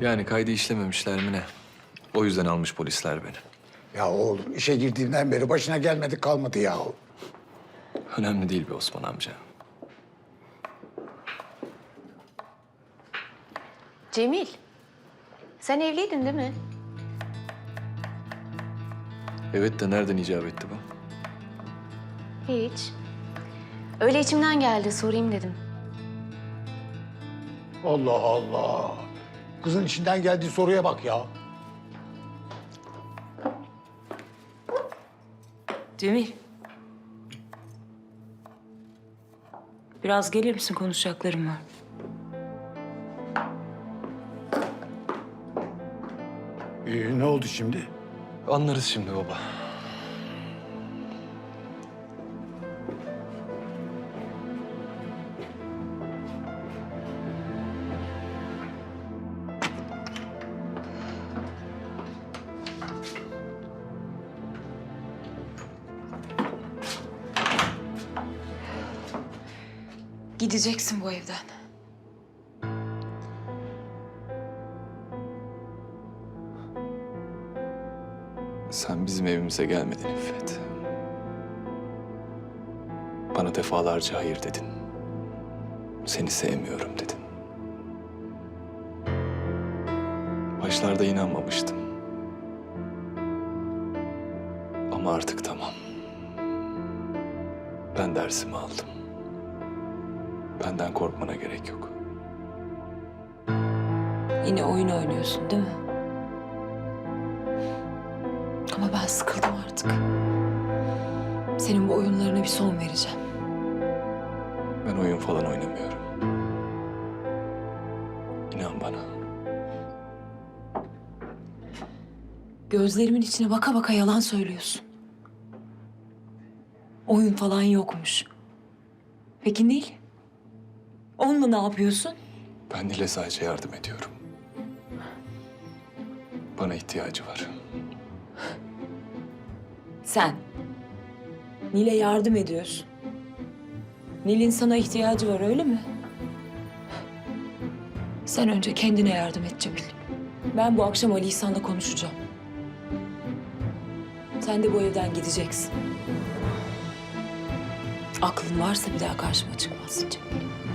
Yani kaydı işlememişler mi ne? O yüzden almış polisler beni. Ya oğlum işe girdiğinden beri başına gelmedik kalmadı ya. Önemli değil be Osman amca. Cemil, sen evliydin değil mi? Evet de nereden icap etti bu? Hiç. Öyle içimden geldi, sorayım dedim. Allah Allah. Kızın içinden geldiği soruya bak ya. Cemil. Biraz gelir misin? Konuşacaklarım var. Ee, ne oldu şimdi? Anlarız şimdi baba. Gideceksin bu evden. Sen bizim evimize gelmedin İffet. Bana defalarca hayır dedin. Seni sevmiyorum dedin. Başlarda inanmamıştım. Ama artık tamam. Ben dersimi aldım. Benden korkmana gerek yok. Yine oyun oynuyorsun değil mi? Ama ben sıkıldım artık. Senin bu oyunlarına bir son vereceğim. Ben oyun falan oynamıyorum. İnan bana. Gözlerimin içine baka baka yalan söylüyorsun. Oyun falan yokmuş. Peki Nil? Onunla ne yapıyorsun? Ben Nil'e sadece yardım ediyorum. Bana ihtiyacı var. Sen. Nil'e yardım ediyorsun. Nil'in sana ihtiyacı var öyle mi? Sen önce kendine yardım et Cemil. Ben bu akşam Ali İhsan'la konuşacağım. Sen de bu evden gideceksin. Aklın varsa bir daha karşıma çıkmazsın Cemil.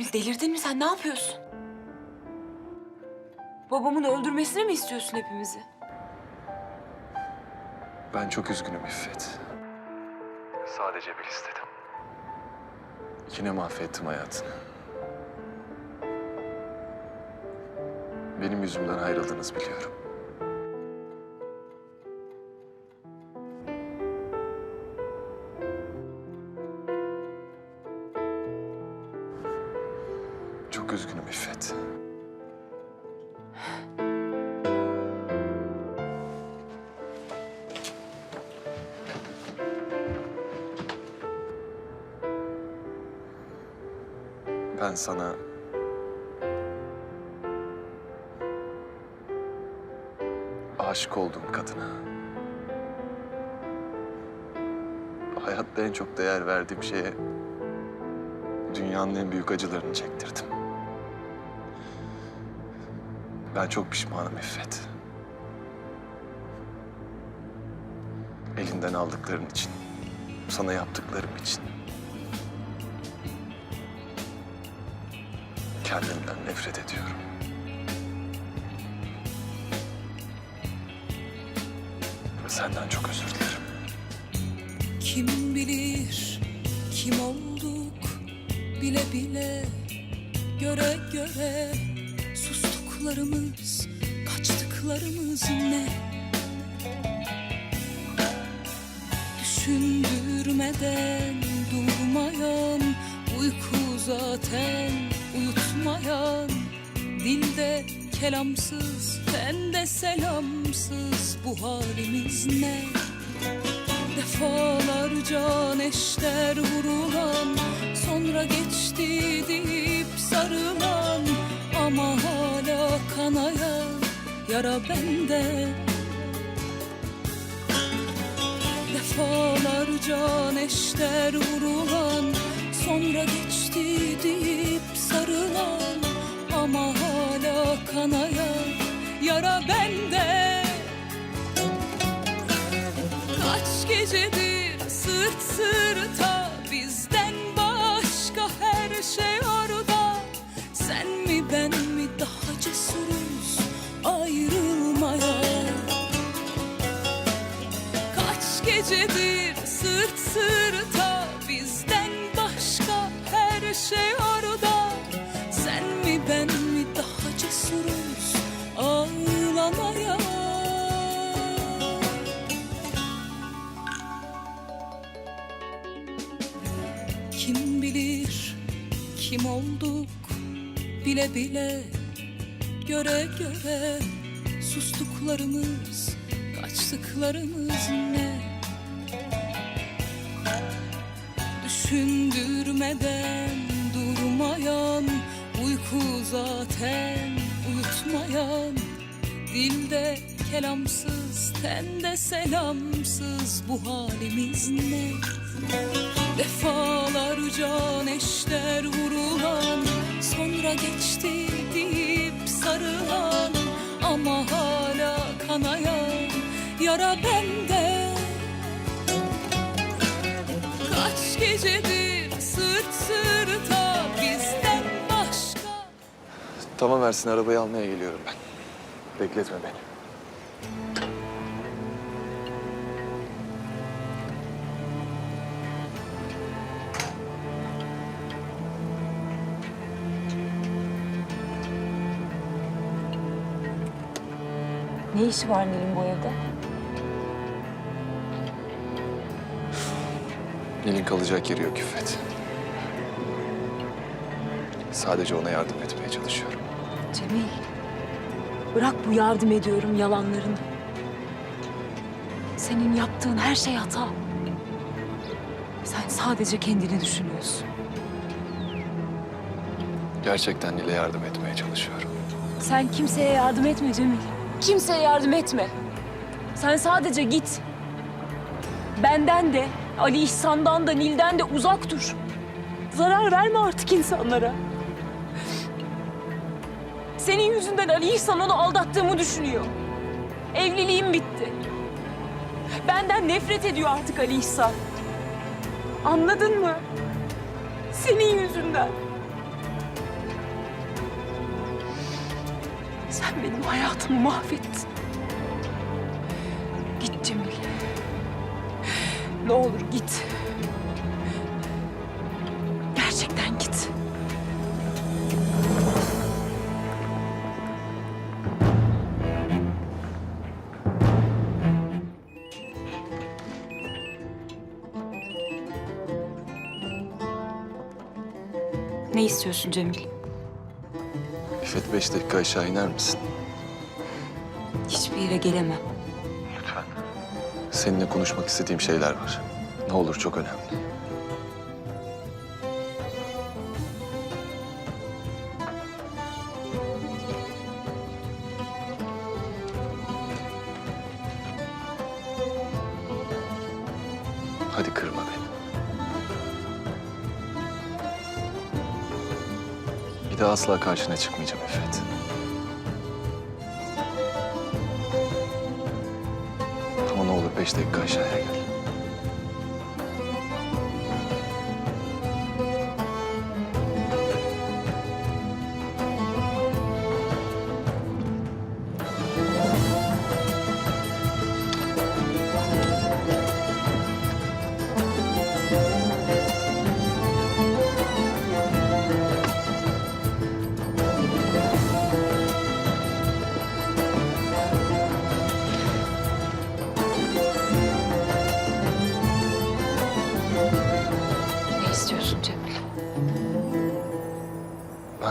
Cemil delirdin mi sen? Ne yapıyorsun? Babamın öldürmesini mi istiyorsun hepimizi? Ben çok üzgünüm İffet. Sadece bir istedim. Yine mahvettim hayatını. Benim yüzümden ayrıldınız biliyorum. Sana... Aşık olduğum kadına... Hayatta en çok değer verdiğim şeye... Dünyanın en büyük acılarını çektirdim. Ben çok pişmanım İffet. Elinden aldıkların için, sana yaptıklarım için. Kendimden nefret ediyorum. Senden çok özür dilerim. Kim bilir kim olduk bile bile göre göre sustuklarımız, kaçtıklarımız ne? Düşündürmeden durmayan, uyku zaten uyutmayan, dilde kelamsız, bende selamsız bu halimiz ne? Defalarca neşter vurulan Sonra geçti deyip sarılan Ama hala kanayan yara bende Defalarca neşter vurulan Sonra geçti deyip sarılan Ama hala kanayan yara bende. Kaç gecedir sırt sırta bizden başka her şey orada. Sen mi ben mi daha cesuruz ayrılmaya? Kaç gecedir sırt sırta bile bile göre göre sustuklarımız kaçtıklarımız ne? Düşündürmeden durmayan uyku zaten uyutmayan dilde kelamsız tende selamsız bu halimiz ne? Defalarca neşter vurulan Sonra geçti deyip sarılan Ama hala kanayan yara bende Kaç gecedir sırt sırta bizden başka Tamam Ersin arabayı almaya geliyorum ben. Bekletme beni. Ne işi var Nil'in bu evde? Nil'in kalacak yeri yok İffet. Sadece ona yardım etmeye çalışıyorum. Cemil. Bırak bu yardım ediyorum yalanlarını. Senin yaptığın her şey hata. Sen sadece kendini düşünüyorsun. Gerçekten Nil'e yardım etmeye çalışıyorum. Sen kimseye yardım etme Cemil. Kimseye yardım etme. Sen sadece git. Benden de, Ali İhsan'dan da, Nil'den de uzak dur. Zarar verme artık insanlara. Senin yüzünden Ali İhsan onu aldattığımı düşünüyor. Evliliğim bitti. Benden nefret ediyor artık Ali İhsan. Anladın mı? Senin yüzünden. Sen benim hayatımı mahvettin. Git Cemil. Ne olur git. Gerçekten git. Ne istiyorsun Cemil? İffet beş dakika aşağı iner misin? Hiçbir yere gelemem. Seninle konuşmak istediğim şeyler var. Ne olur çok önemli. Daha asla karşına çıkmayacağım İffet. Ama ne olur beş dakika aşağıya gel.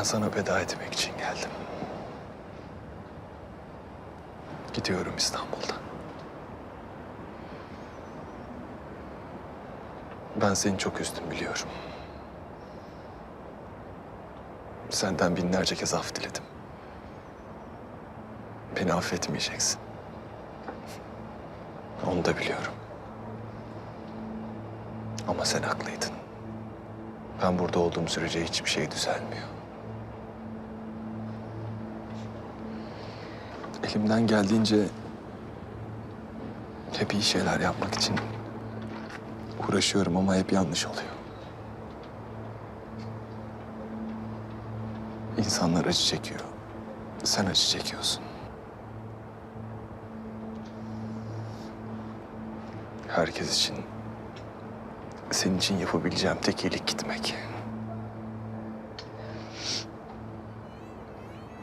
Sana veda etmek için geldim. Gidiyorum İstanbul'dan. Ben seni çok üzdüm biliyorum. Senden binlerce kez af diledim. Beni affetmeyeceksin. Onu da biliyorum. Ama sen haklıydın. Ben burada olduğum sürece hiçbir şey düzelmiyor. Elimden geldiğince hep iyi şeyler yapmak için uğraşıyorum ama hep yanlış oluyor. İnsanlar acı çekiyor. Sen acı çekiyorsun. Herkes için, senin için yapabileceğim tek iyilik gitmek.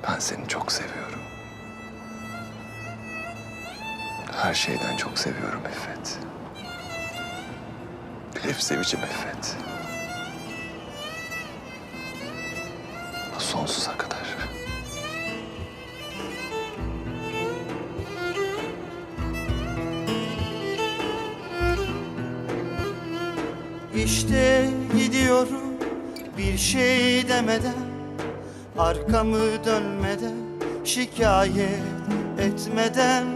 Ben seni çok seviyorum. Her şeyden çok seviyorum İffet. Hep seveceğim İffet. Sonsuza kadar. İşte gidiyorum bir şey demeden Arkamı dönmeden şikayet etmeden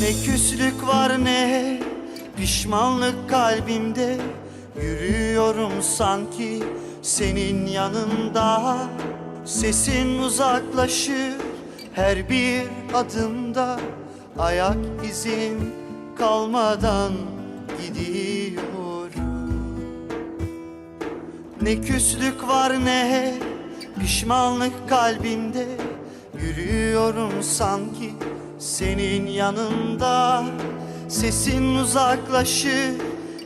Ne küslük var ne pişmanlık kalbimde. Yürüyorum sanki senin yanında Sesin uzaklaşır her bir adımda. Ayak izim kalmadan gidiyorum. Ne küslük var ne pişmanlık kalbimde. Yürüyorum sanki senin yanında. Sesin uzaklaşır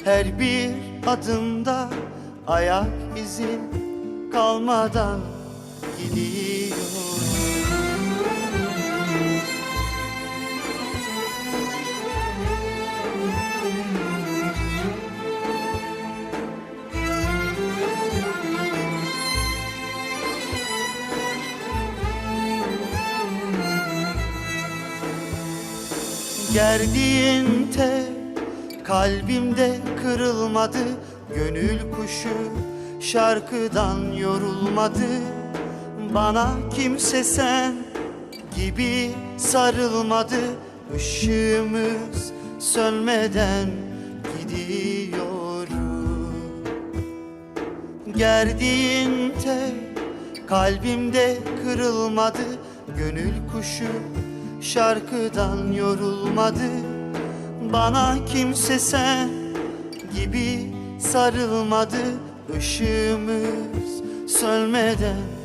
her bir adımda. Ayak izin kalmadan gidiyorum Gerdiğin tel kalbimde kırılmadı Gönül kuşu şarkıdan yorulmadı Bana kimse sen gibi sarılmadı. Işığımız sönmeden gidiyorum Gerdiğin tel kalbimde kırılmadı. Gönül kuşu şarkıdan yorulmadı. Bana kimse sen gibi sarılmadı. Işığımız sönmeden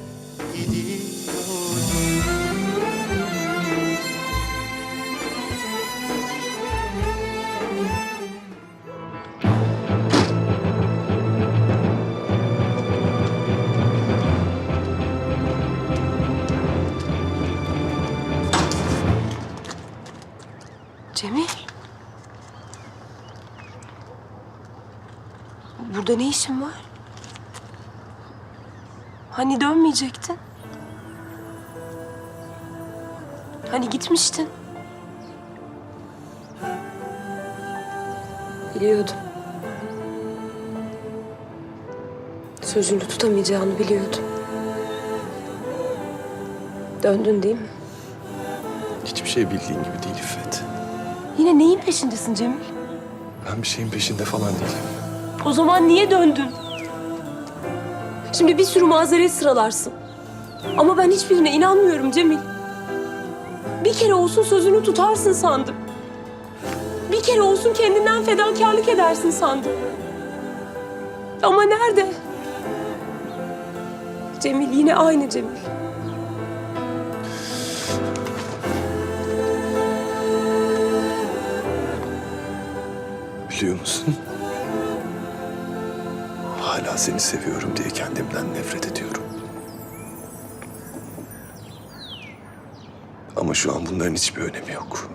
Cemil. Burada ne işin var? Hani dönmeyecektin? Hani gitmiştin? Biliyordum. Sözünü tutamayacağını biliyordum. Döndün değil mi? Hiçbir şey bildiğin gibi değil İffet. Yine neyin peşindesin Cemil? Ben bir şeyin peşinde falan değilim. O zaman niye döndün? Şimdi bir sürü mazeret sıralarsın. Ama ben hiçbirine inanmıyorum Cemil. Bir kere olsun sözünü tutarsın sandım. Bir kere olsun kendinden fedakarlık edersin sandım. Ama nerede? Cemil yine aynı Cemil. Biliyor musun? Hala seni seviyorum diye kendimden nefret ediyorum. Ama şu an bunların hiçbir önemi yok.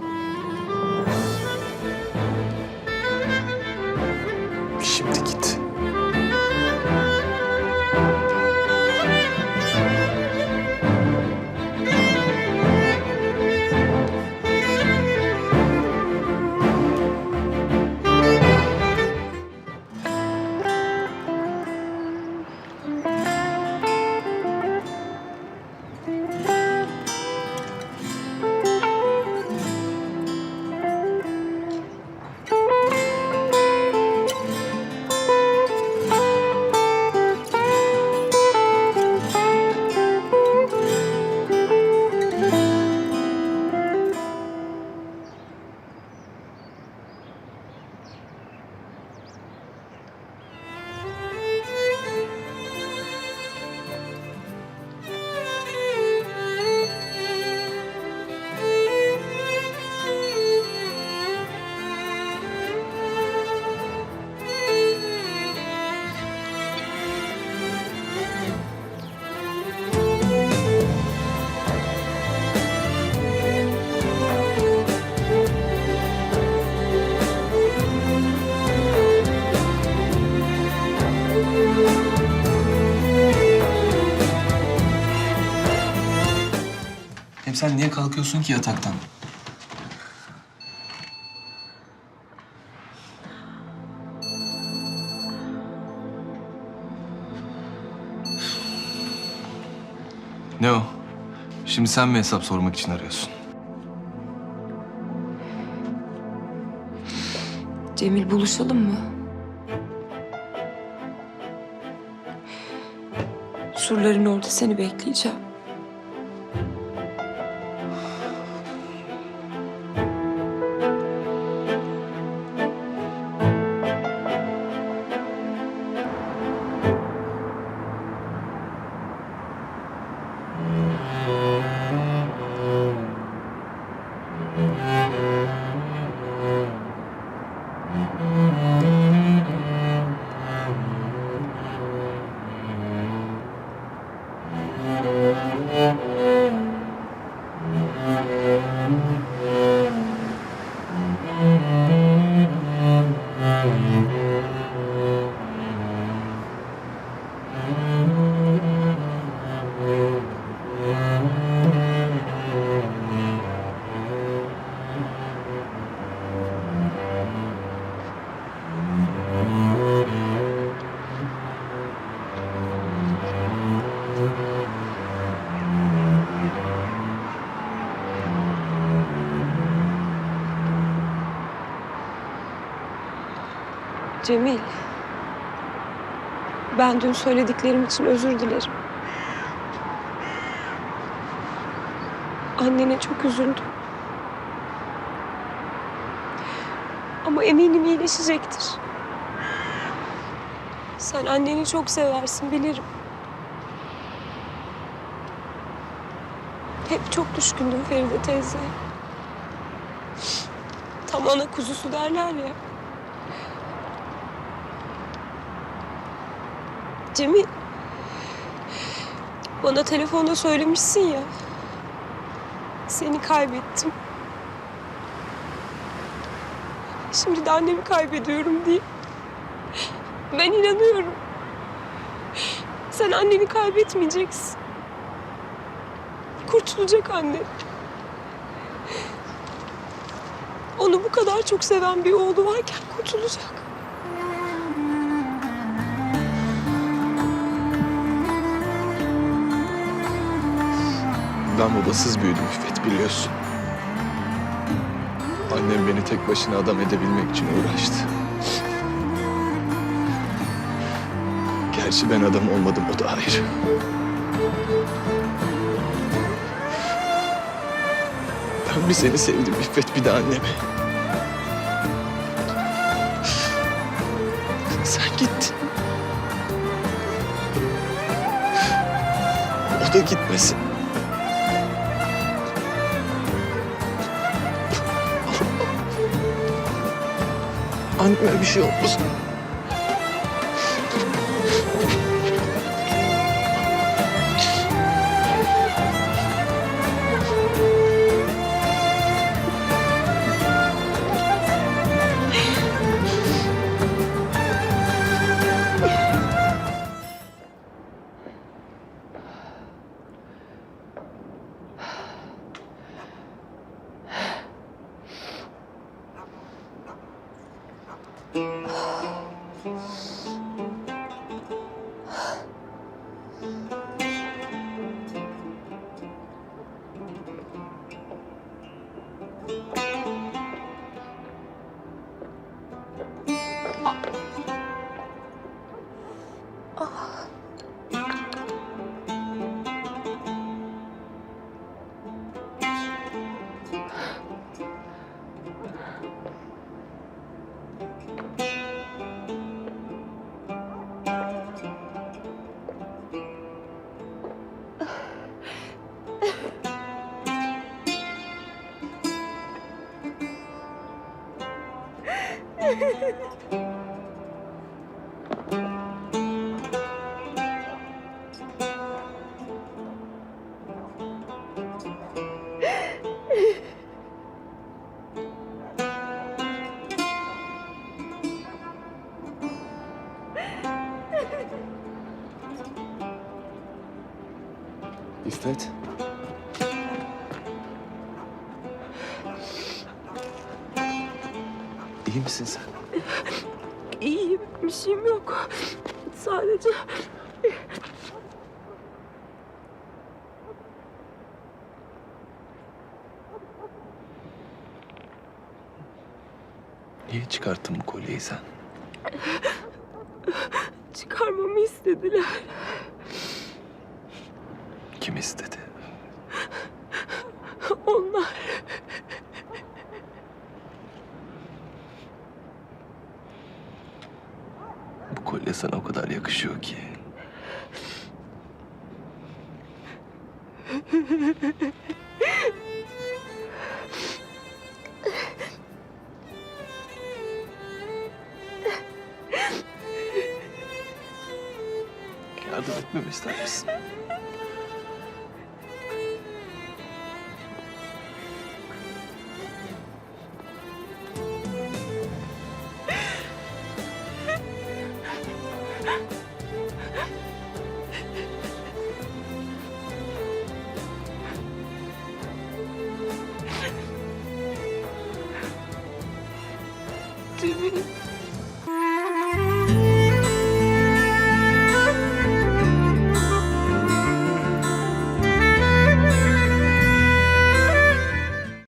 Sen niye kalkıyorsun ki yataktan? Ne o? Şimdi sen mi hesap sormak için arıyorsun? Cemil buluşalım mı? Surların orada seni bekleyeceğim. Cemil. Ben dün söylediklerim için özür dilerim. Annene çok üzüldüm. Ama eminim iyileşecektir. Sen anneni çok seversin bilirim. Hep çok düşkündüm Feride teyze. Tam ana kuzusu derler ya. Cemil. Bana telefonda söylemişsin ya. Seni kaybettim. Şimdi de annemi kaybediyorum diye. Ben inanıyorum. Sen anneni kaybetmeyeceksin. Kurtulacak anne. Onu bu kadar çok seven bir oğlu varken kurtulacak. Ben babasız büyüdüm İffet biliyorsun. Annem beni tek başına adam edebilmek için uğraştı. Gerçi ben adam olmadım o da ayrı. Ben bir seni sevdim İffet bir de annemi. Sen gittin. O da gitmesin. Anneme bir şey olmasın. İyi misin sen? İyiyim, bir şeyim yok. Sadece... Niye çıkarttın bu kolyeyi sen? Çıkarmamı istediler. Kim istedi? Onlar. Bu kolye sana o kadar yakışıyor ki. Yardım etmemi ister misin?